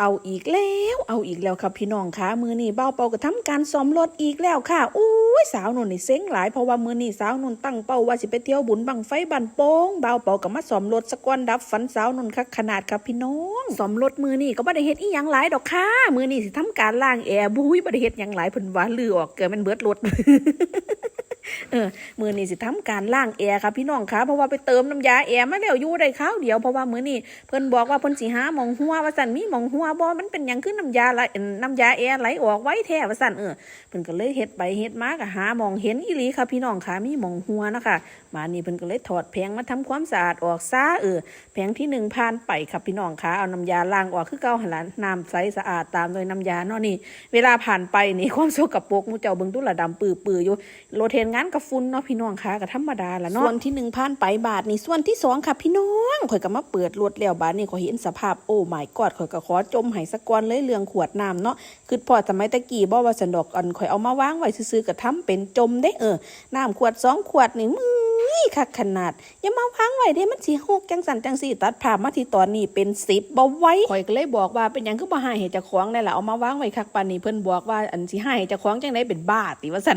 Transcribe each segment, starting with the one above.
เอาอีกแล้ว เอาอีกแล้วครับพี่น้องคะมือนี่เบ้าเปาก็ทำการซ้อมรถอีกแล้วค่ะอุ้ยสาวนุ่นนี่เซ็งหลายเพราะว่ามือนี่สาวนุ่นตั้งเป้าว่าสิไปเที่ยวบุญบังไฟบันโป้งเบ้าเปาก็มาซ้อมรถสกอนดับฝันสาวนุ่นคักขนาดครับพี่น้องซ้อมรถมือนี่ก็บ่ได้เฮ็ดอีหยังหลายดอกค่ะมือนี่สิทำการล้างแอร์บุ้ยบ่ได้เฮ็ดหยังหลายเพิ่นว่าลือออกเกิดมันเบิดรถ เออมือนี้สิทำการล้างแอร์ค่ะพี่น้องคะเพราะว่าไปเติมน้ำยาแอร์มาแล้วอยู่ได้คราวเดียวเพราะว่ามือนี้เพิ่นบอกว่าเพิ่นสิหามองหัวว่าสั่นมีมองหัวบ่มันเป็นหยังคือน้ำยาไหลน้ำยาแอร์ไหลออกไว้แท้ว่าสั่นเออเพิ่นก็เลยเฮ็ดไปเฮ็ดมาก็หามองเห็นอีหลีค่ะพี่น้องคะมีมองหัวนะคะมานี่เพิ่นก็เลยถอดแผงมาทำความสะอาดออกซะเออแผงที่หนึ่งผ่านไปค่ะพี่น้องคะเอาน้ำยาล้างออกคือเก่าหันละน้ำใสสะอาดตามโดยน้ำยาเนาะนี่ เวลาผ่านไปนี่ความโซกับปรกมูเจ้าเบิ่งตุละดำปื้อๆอยู่โรเทนงานกับฟุ้นเนาะพี่น้องค่ะกับธรรมดาละเนาะส่วนที่หนึ่งพันไปบาทนี่ส่วนที่สองค่ะพี่น้องข่อยก็มาเปิดรวดแล้วบาทนี่ข่อยเห็นสภาพโอ้ไม่กอดข่อยก็ขอจมหายสักก้อนเลยเรื่องขวดน้ำเนาะคือพอสมัยตะกี้บ่ว่าสันดอกอันข่อยเอามาวางไว้ซื้อๆก็ทำเป็นจมได้เออน้ำขวดสองขวดนี่มึง คักขนาด อย่ามาวางไว้เด้มันสิหกจังสันจังสี่ตัดภาพมาที่ตอนนี้เป็นสิบบ่ไหว้ข่อยก็เลยบอกว่าเป็นหยังคือบ่ให้ให้เจ้าของได้ล่ะเอามาวางไว้คักปานนี้เพิ่นบอกว่าอันสิให้ให้เจ้าของจังไดเป็นบ้าติว่าซั่น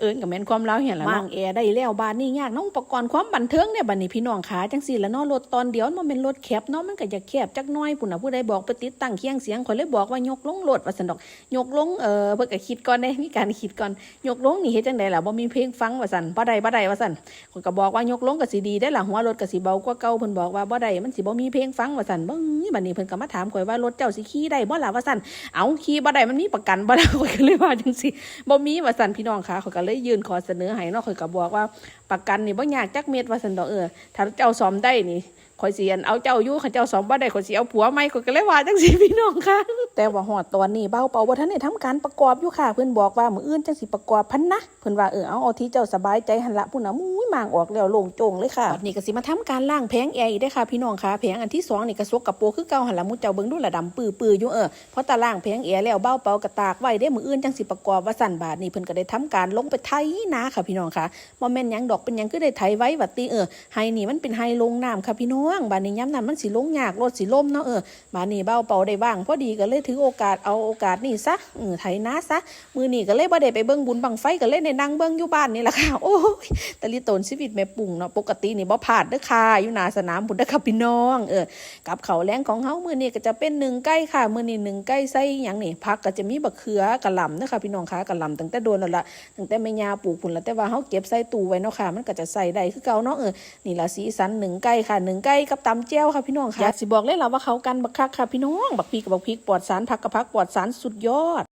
เอิ้นก็แม่นความเล่าเห็นละมั่งแอร์ได้แล้วบ้านนี้ยากเน้องอุปกรณ์ความบันเทิงเนี่ยบัดนี้พี่น้องขาจังซี่ละเนาะรถตอนเดียวมันเป็นรถแคบเนาะมันก็จะแคบจักหน้อยพุ่นน่ะผู้ใดบอกไปติดตั้งเคียงเสียงข่อยเลยบอกว่ายกลงรถว่าซั่นดอก ยกลงเออเพิ่นก็คิดก่อนได้มีการคิดก่อนยกลงนี่เฮ็ดจังไดล่ะบ่มีเพลงฟังว่าซั่นบ่ได้บ่ได้ว่าสั่นคนก็บอกว่ายกลงก็สิดีได้ล่ะหัวรถก็สิเบากว่าเก่าเพิ่นบอกว่าบ่ได้มันสิบ่มีเพลงฟังว่าสั่นบิ่งบัดนี้เพิ่นก็มาถามข่อยว่ารถเจ้าสิขี่ได้บ่ล่ะว่าสั่นเอาขี่บ่ได้มันมีประกันบ่ล่ะข่อยก็เลยว่าจังซี่บ่มีว่าสันพี่น้องค่ะข่อยก็เลยยื่นขอเสนอให้เนาะข่อยก็บอกว่าประกันนี่บ่ยากจักเม็ดว่าสันดอกเออถ้าเจ้าซ้อมได้นี่ ข่อยสิอันเอาเจ้าอยู่ข้าเจ้าซ่อมบ่ได้ข่อยสิเอาผัวใหม่ข่อยก็เลยว่าจังซี่พี่น้องค่ะ แต่ว่าฮอดตอนนี้เบ้าเป่าบ่ทันได้ทำการประกอบอยู่ค่ะ เพิ่นบอกว่ามื้ออื่นจังสิประกอบพันนะเพิ่นว่าเออเอาเอาที่เจ้าสบายใจหั่นละพุ่นน่ะมุ้ยมางออกแล้วโล่งโจงเลยค่ะบัดนี้ก็สิมาทำการล้างแผงแอร์อีกเด้อค่ะพี่น้องค่ะแผงอันที่สองนี่ก็สกกระโปรงคือเก่าหั่นละมุเจ้าเบิ่งดูละดำปื้อๆอยู่เออพอตาล่างแผงแอร์แล้วเบ้าเป่ากระตากไว้เด้มื้ออื่นจังสิประกอบว่าสั่นบาดนี่เพิ่นก็ได้ทำการลงไปไถนาค่ะพี่น้องค่ะบ่แม่นหยังดอกเป็นหยังคือได้ไถไว้วัดติเออไฮนี่มันเป็นไฮลงน้ำค่ะพี่น้องบาดนี้ย้ำนั้นมันสิลงยากรถสิล่มเนาะเออบาดนี้เบ้าเป่าได้ว่างพอดีก็เลยถือโอกาสเอาโอกาสนี่ซะเออไถนาซะมือนี้ก็เลยบ่ได้ไปเบิ่งบุญบังไฟก็เลยได้นั่งเบิ่งอยู่บ้านนี่แหละค่ะโอ้ยต่ลิตนชีวิตแม่ปุ่งเนาะปกตินี่บ่พลาดเด้อค่ะอยู่หน้าสนามบุญเด้อค่ะพี่น้องเออกับเขาแรงของเฮามือนี้ก็จะเป็นหนึ่งไก่ค่ะมือนี้หนึ่งไก่ใส่หยังนี่ผักก็จะมีบักเขือกะหล่ำนะคะพี่น้องคะกะหล่ำตั้งแต่โดนแล้วล่ะตั้งแต่แม่ยาปลูกพุ่นแล้วแต่ว่าเฮาเก็บใส่ตู้ไว้เนาะค่ะมันก็จะใส่ได้คือเก่าเนาะเออนี่ละสีสันหนึ่งไก่ค่ะหนึ่งไก่กับตำแจ้วค่ะพี่น้องค่ะอยากสิบอกเลยล่ะว่าเขากันบักคักค่ะพี่น้อง บักพริกกับบักพริกปลอดสารผักกับผักปลอดสารสุดยอด